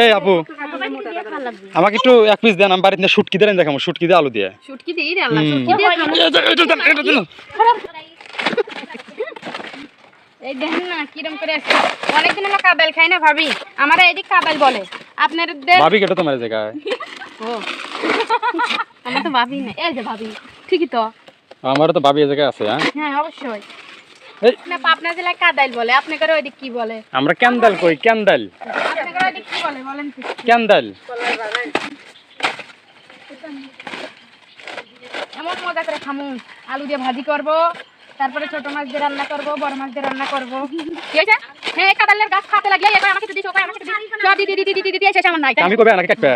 এই আপু আমাকে একটু এক পিস দেন আমি বাড়িতে শুটকি দেন দেখাবো শুটকি দিয়ে আলু দিয়ে। শুটকি দিয়ে। এই দেখেন না কিরম করে আছে। অনেকদিন হলো কাদাল খাই না ভাবি। আমার এদিক কাদাল বলে। আপনাদের ভাবি কেটে তোমার জায়গায়। ও। আমরা তো ভাবি না। এই যে ভাবি ঠিকই তো। আমারও তো ভাবি এই জায়গায় আছে হ্যাঁ? হ্যাঁ অবশ্যই। না পাবনা জেলায় কাদাইল বলে। আপনাদের ওইদিক কি বলে? আমরা ক্যান্ডাল কই ক্যান্ডাল। আপনাদের ওইদিক কি বলে বলেন তো এমন মজা করে খামু। আলু দিয়ে ভাজি করব তারপরে ছোট মাছ দিয়ে রান্না করব বড় মাছ দিয়ে রান্না করব। কি হয়েছে? হ্যাঁ কাদালের গাছ খাতে লাগলে এবার আমাকে দিদি সবাই আমাকে দিদি সব দিদি দিদি দিদি দিদি এসে আমার নাই আমি কবে নাকি কাটবে?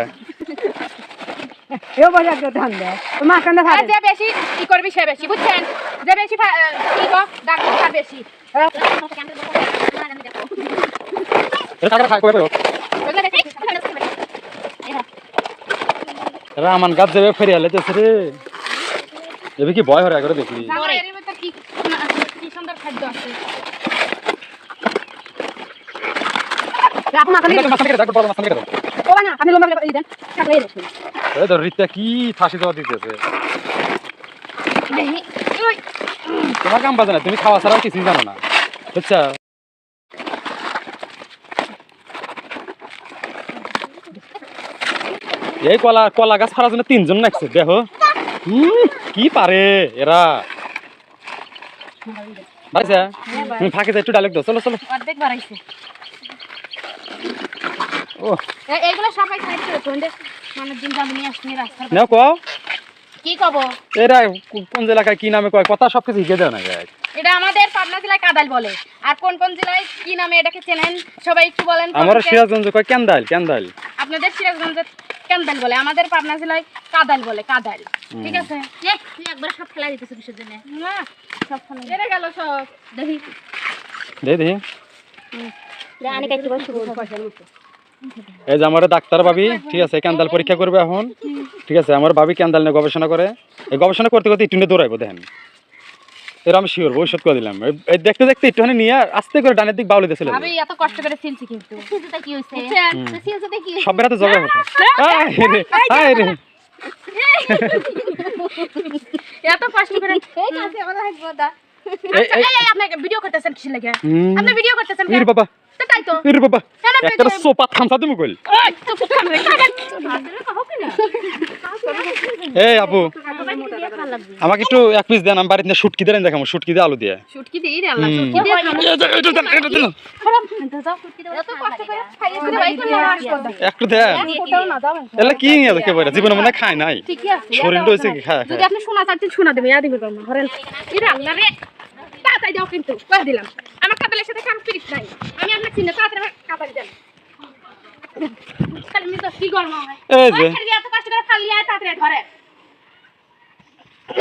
এও বাজার করতে হবে মা কান্দা যে বেশি ই করবি সে বেশি বুঝছেন? যে বেশি কি গো ডাক্তার বেশি। রামান গাছ যাবে রে। এবে কি ভয় হরে করে দেখি আমার এর কি সুন্দর খাদ্য আছে। ফাঁসি দেওয়া দিতেছে। তোমার কাম বাজে না তুমি খাওয়া ছাড়াও কিছুই জানো না। বুঝছা? এই কলা কলা গাছ ফাড়ার জন্য তিনজন নাকছে দেখো। কি পারে এরা? ভাইসা তুমি ফাঁকে যাই একটু ডাইলেক্ট দাও। চলো চলো। অর্ধেক বাড়াইছে। ও এইগুলো সবাই খাইছে মানে দিন যাব নিয়ে আসছি রাস্তার নাও কও। কি কব? এরা কোন এলাকায় কি নামে কয়? কথা সব কিছু শিখে দেয় না। এটা আমাদের পাবনা জেলায় কাদাল বলে। আর কোন কোন জেলায় কি নামে এটাকে চেনেন? সবাই একটু বলেন আমার সিরাজগঞ্জ কয় ক্যান্দাল ক্যান্দাল আপনাদের সিরাজগঞ্জের কান্দাল বলে। আমাদের পাবনা জেলায় কাদাল বলে কাদাল ঠিক আছে? তুই একবার সব ফেলা দিতেছ কিসের জন্য? না সব ফেলে বেড়ে গেল সব। দেখি। দে শুরু এই যে আমার ডাক্তার ভাবি ঠিক আছে ক্যান্দাল পরীক্ষা করবে এখন। ঠিক আছে আমার ভাবি ক্যান্দাল নিয়ে গবেষণা করে। এই গবেষণা করতে করতে একটু দৌড়াইবো দেখেন। এর আমি শিওর ভবিষ্যৎ করে দিলাম। এই- দেখতে দেখতে একটুখানি নিয়ে আস্তে করে ডানের দিক বাউলি দিয়েছিল ভাবি এত কষ্ট করে সিলছি কিন্তু। সিলসিতে কি হইছে? বুঝছেন? কি সব বেড়াতে জগা আয় রে, এত কষ্ট করে এই কাছে আমার হাসবো দা এই- এই- এই, এই, আপনি ভিডিও করতেছেন কিসের লাগে? আপনি ভিডিও করতেছেন ইর বাবা। তাই তো। ইর বাবা। একটা সোপা থামসা তুমি কইল। রে। এই আপু আমাকে একটু এক পিস দেন আমি বাড়িতে শুটকি দেন দেখাবো শুটকি দিয়ে আলু দিয়ে। শুটকি আল্লাহ। শুটকি এটা- দেন, এটা দেন। একটু দেন। এলা কি জীবনে মনে খায় নাই। ঠিকই আছে শরীর কি খায় যদি আপনি শোনা চাচ্ছেন শোনা দেবেন ইয়া দিবেন না ধরেন। ইরে আল্লাহ রে তাড়াতাড়ি দাও কিন্তু কয়ে দিলাম। আমার কাতালের সাথে কাম পিরিস নাই। আমি আপনার চিনে তাড়াতাড়ি আমার দেন। খালি মিতো কি গরম এই যে ওই ছেড়ে দিয়ে এত কষ্ট করে খালি আয় তাড়াতাড়ি ধরে